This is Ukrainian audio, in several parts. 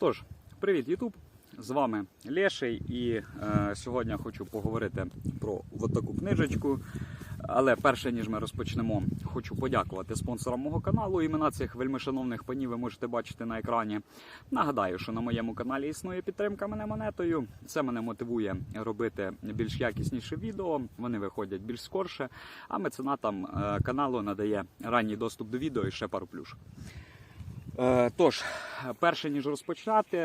Тож, привіт, Ютуб! З вами Леший, і е, сьогодні хочу поговорити про от таку книжечку. Але перше ніж ми розпочнемо, хочу подякувати спонсорам мого каналу. Імена цих вельмишановних панів ви можете бачити на екрані. Нагадаю, що на моєму каналі існує підтримка мене монетою. Це мене мотивує робити більш якісніше відео. Вони виходять більш скорше. А меценатам е, каналу надає ранній доступ до відео і ще пару плюшок. Е, Тож, перше ніж розпочати,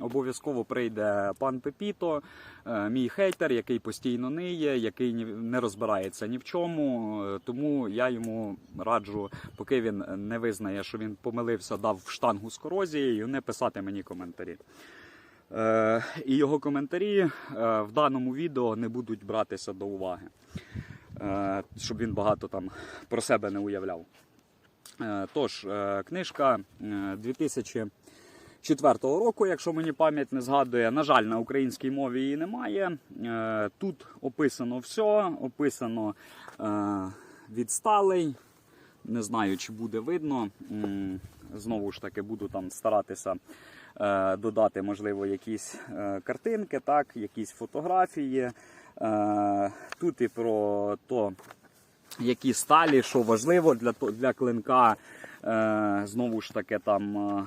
обов'язково прийде пан Пепіто, е, мій хейтер, який постійно ниє, який не розбирається ні в чому. Е, Тому я йому раджу, поки він не визнає, що він помилився, дав в штангу з корозією, не писати мені коментарі. І його коментарі в даному відео не будуть братися до уваги, щоб він багато там про себе не уявляв. Е, Тож, е, книжка е, 2004 року, якщо мені пам'ять не згадує. На жаль, на українській мові її немає. Е, Тут описано все, описано е, відсталий. Не знаю, чи буде видно. Знову ж таки, буду там старатися е, додати, можливо, якісь е, картинки, так, якісь фотографії. Е, Тут і про то, які сталі, що важливо для, для клинка. Е, знову ж таки, там е,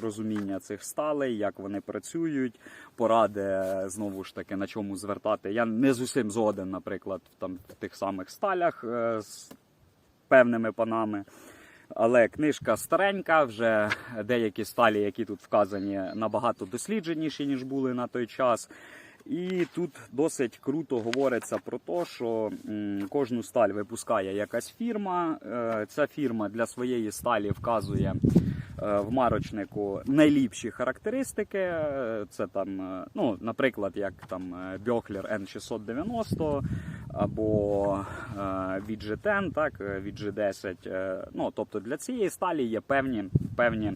розуміння цих сталей, як вони працюють, поради знову ж таки на чому звертати. Я не з усім згоден, наприклад, там в тих самих сталях е, з певними панами. Але книжка старенька, вже деякі сталі, які тут вказані, набагато дослідженіші, ніж були на той час. І тут досить круто говориться про те, що кожну сталь випускає якась фірма. Е, Ця фірма для своєї сталі вказує е, в марочнику найліпші характеристики. Е, Це там, ну, наприклад, як там Böchler N690 або е, VG10, так, е, VG10. Е, Ну, тобто для цієї сталі є певні, певні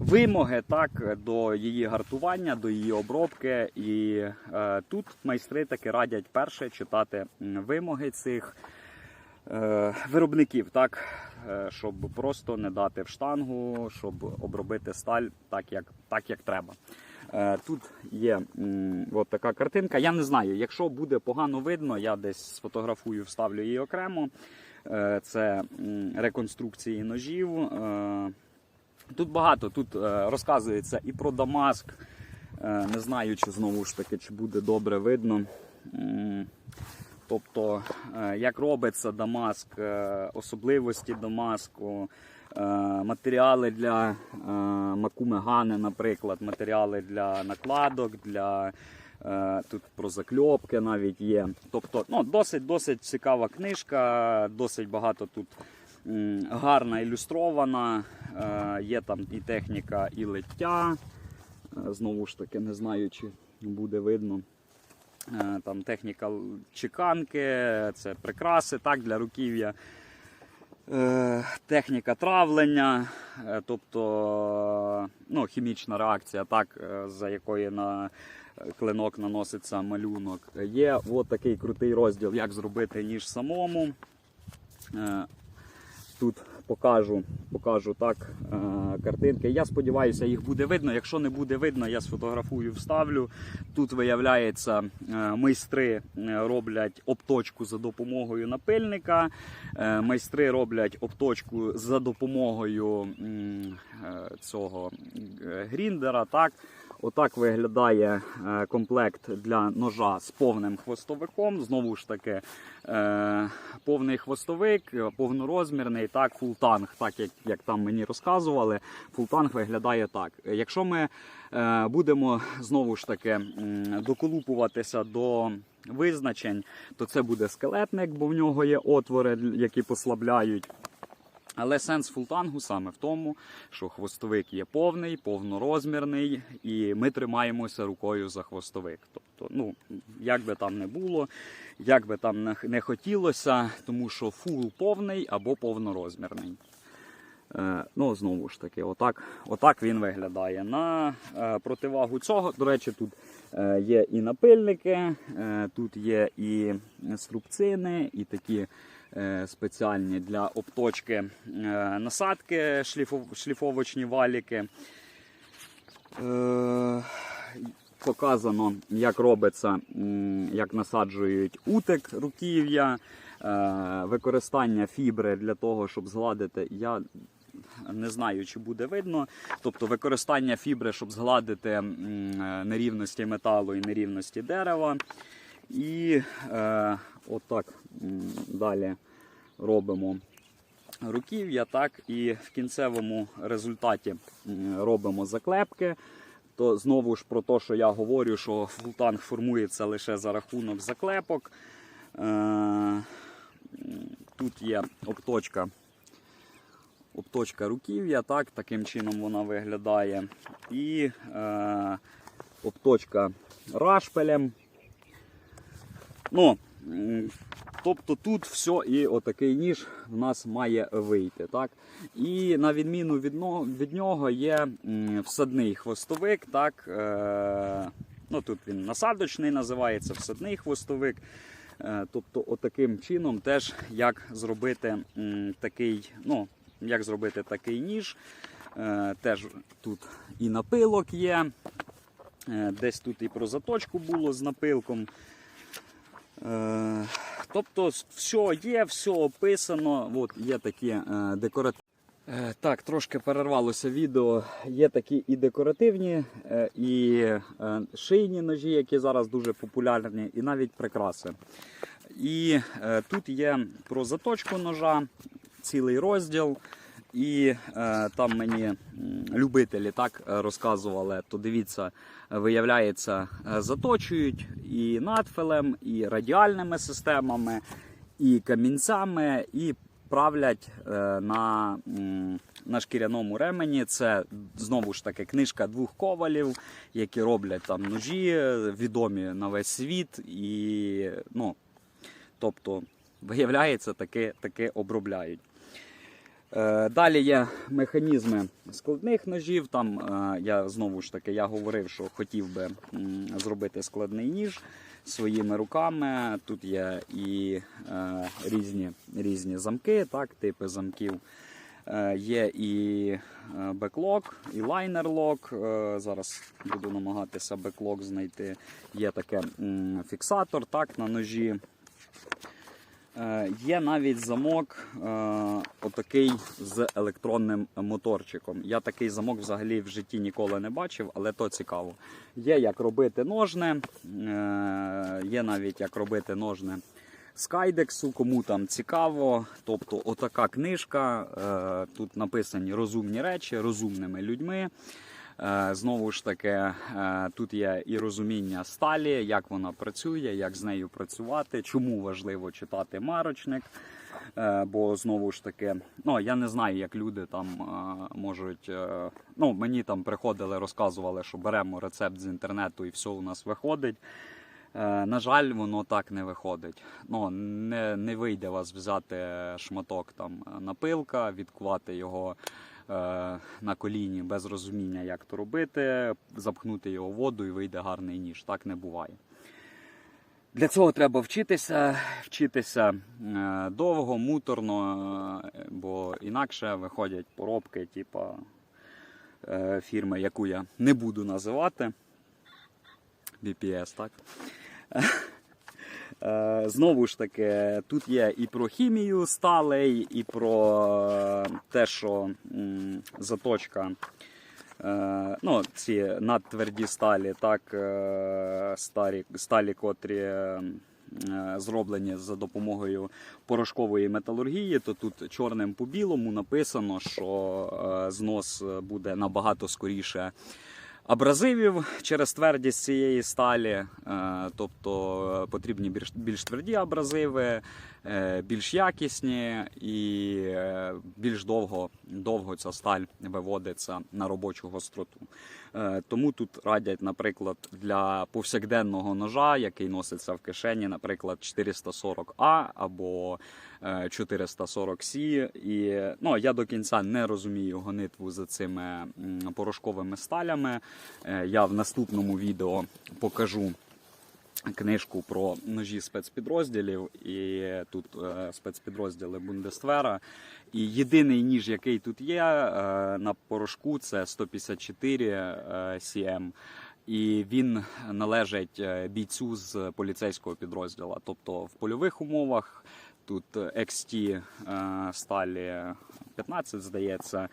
вимоги так, до її гартування, до її обробки. І е, тут майстри таки радять перше читати вимоги цих е, виробників, так, е, щоб просто не дати в штангу, щоб обробити сталь так, як, так, як треба. Е, Тут є от така картинка. Я не знаю, якщо буде погано видно, я десь сфотографую, вставлю її окремо. Е, Це реконструкції ножів. Тут багато тут е, розказується і про Дамаск. Е, не знаю, чи знову ж таки чи буде добре видно. Тобто, е, як робиться Дамаск, особливості Дамаску, матеріали для макумегани, наприклад, матеріали для накладок, для тут про закльопки навіть є. Тобто, ну, досить досить цікава книжка, досить багато тут гарна ілюстрована. Е, Є там і техніка, і лиття. Е, Знову ж таки, не знаю, чи буде видно. Е, Там техніка чеканки, це прикраси так, для руків'я. Техніка травлення, тобто ну, хімічна реакція, так, за якої на клинок наноситься малюнок. Є от такий крутий розділ, як зробити ніж самому. Тут покажу, покажу так е, картинки. Я сподіваюся, їх буде видно. Якщо не буде видно, я сфотографую, вставлю. Тут виявляється, е, майстри е, роблять обточку за допомогою напильника. Майстри роблять обточку за допомогою цього гріндера. Так. Отак виглядає комплект для ножа з повним хвостовиком. Знову ж таки, повний хвостовик, повнорозмірний, так, фултанг, так як, як там мені розказували. Фултанг виглядає так. Якщо ми е, будемо знову ж таки доколупуватися до визначень, то це буде скелетник, бо в нього є отвори, які послабляють. Але сенс фултангу саме в тому, що хвостовик є повний, повнорозмірний, і ми тримаємося рукою за хвостовик. Тобто, ну, як би там не було, як би там не- хотілося, тому що фул повний або повнорозмірний. Е, ну, знову ж таки, отак, отак він виглядає. На е, противагу цього, до речі, тут е, є і напильники, тут є і струбцини, і такі спеціальні для обточки е, насадки, шліфовочні валіки. Е, Показано, як робиться, як насаджують утик руків'я, е, використання фібри для того, щоб згладити. Я не знаю, чи буде видно. Тобто використання фібри, щоб згладити е, нерівності металу і нерівності дерева. І е, отак далі робимо руків'я, так, і в кінцевому результаті робимо заклепки. То знову ж про те, що я говорю, що фултанг формується лише за рахунок заклепок. Е, Тут є обточка, обточка руків'я, так, таким чином вона виглядає. І е, обточка рашпелем. Ну, тобто тут все і отакий ніж в нас має вийти. Так? І на відміну від, від нього є всадний хвостовик. Так? Е, ну, тут він насадочний називається, всадний хвостовик. Е, тобто, отаким чином теж як зробити такий, ну, як зробити такий ніж. Е, теж тут і напилок є. Е, Десь тут і про заточку було з напилком. Е, Тобто все є, все описано. От є такі е, декоративні. Так, трошки перервалося відео. Є такі і декоративні, е, і е, шийні ножі, які зараз дуже популярні, і навіть прикраси. І е, тут є про заточку ножа, цілий розділ. І е, там мені любителі так е, розказували, то дивіться, е, виявляється, е, заточують і надфилем, і радіальними системами, і камінцями, і правлять е, на, на шкіряному ремені. Це знову ж таки книжка двох ковалів, які роблять там ножі, відомі на весь світ. І, ну, тобто, виявляється, таки, таки обробляють. Е, Далі є механізми складних ножів. Там е, я знову ж таки я говорив, що хотів би зробити складний ніж своїми руками. Тут є і е, різні, різні замки, так, типи замків. Є і беклок, і лайнер-лок. Зараз буду намагатися беклок знайти. Є таке фіксатор так, на ножі. Е, Є навіть замок е, отакий з електронним моторчиком. Я такий замок взагалі в житті ніколи не бачив, але то цікаво. Є як робити ножне, е, є навіть як робити ножне з кайдексу, кому там цікаво. Тобто, отака книжка. Тут написані розумні речі розумними людьми. Е, Знову ж таки, е, тут є і розуміння сталі, як вона працює, як з нею працювати, чому важливо читати марочник. Е, Бо знову ж таки, ну я не знаю, як люди там можуть. Ну, мені там приходили, розказували, що беремо рецепт з інтернету і все у нас виходить. На жаль, воно так не виходить. Ну, не, не вийде вас взяти шматок там напилка, відкувати його на коліні без розуміння, як то робити, запхнути його воду і вийде гарний ніж. Так не буває. Для цього треба вчитися, вчитися е, довго, муторно, е, бо інакше виходять поробки, типу е, фірми, яку я не буду називати. BPS, так? Е, Знову ж таки, тут є і про хімію сталей, і про е, те, що заточка, е, ну, ці надтверді сталі, так, старі, сталі, котрі зроблені за допомогою порошкової металургії, то тут чорним по білому написано, що знос буде набагато скоріше абразивів через твердість цієї сталі, е, тобто е, потрібні більш, більш тверді абразиви, е, більш якісні і більш довго, довго ця сталь виводиться на робочу гостроту. Тому тут радять, наприклад, для повсякденного ножа, який носиться в кишені, наприклад, 440А або е, 440C. І ну, я до кінця не розумію гонитву за цими порошковими сталями. Е, Я в наступному відео покажу. книжку про ножі спецпідрозділів, і тут е, спецпідрозділи Бундесвера. І єдиний ніж, який тут є е, на порошку, це 154 е, CM. І він належить е, бійцю з поліцейського підрозділу. Тобто в польових умовах тут XT е, сталі 15, здається.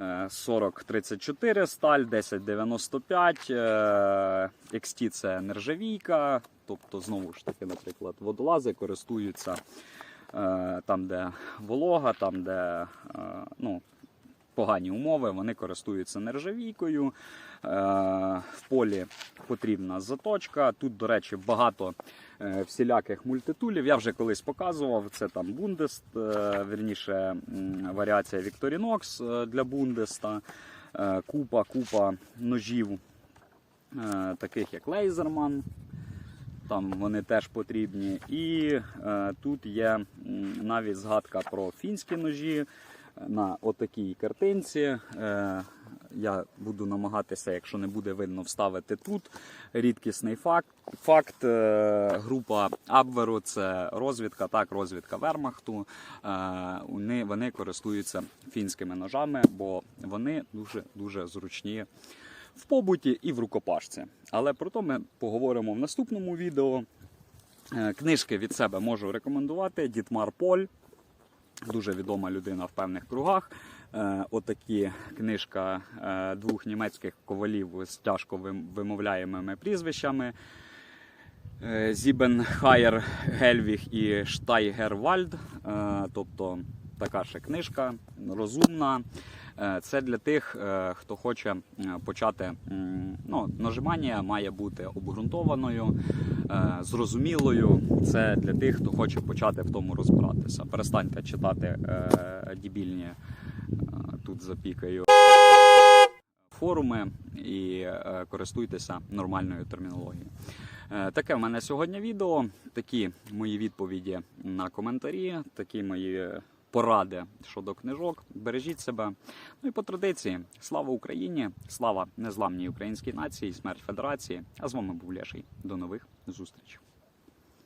е, 4034 сталь, 1095. е, XT це нержавійка. Тобто, знову ж таки, наприклад, водолази користуються е, там, де волога, там, де е, ну, погані умови, вони користуються нержавійкою. Е, В полі потрібна заточка. Тут, до речі, багато е, всіляких мультитулів. Я вже колись показував. Це там Бундест, е, вірніше м, варіація е, для Бундеста. Купа, купа ножів, таких як Лейзерман. Там вони теж потрібні. І е, тут є навіть згадка про фінські ножі на отакій картинці. Е, я буду намагатися, якщо не буде видно, вставити тут рідкісний факт. Факт е, група Абверу це розвідка, так, розвідка Вермахту. Е, вони, вони користуються фінськими ножами, бо вони дуже дуже зручні в побуті і в рукопашці. Але про то ми поговоримо в наступному відео. Книжки від себе можу рекомендувати. Дітмар Поль, дуже відома людина в певних кругах. Е, Отакі книжка е, двох німецьких ковалів з тяжко вим- вимовляємими прізвищами. Е, Зібенхайер Гельвіг і Штайгервальд. Тобто така ще книжка розумна. Це для тих, хто хоче почати. Ну, нажимання має бути обґрунтованою, зрозумілою. Це для тих, хто хоче почати в тому розбиратися. Перестаньте читати е, дібільні е, тут запікаю форуми і е, користуйтеся нормальною термінологією. Е, Таке в мене сьогодні відео. Такі мої відповіді на коментарі, такі мої поради щодо книжок. Бережіть себе. Ну і по традиції, слава Україні, слава незламній українській нації, смерть Федерації. А з вами був Леший. До нових зустрічей.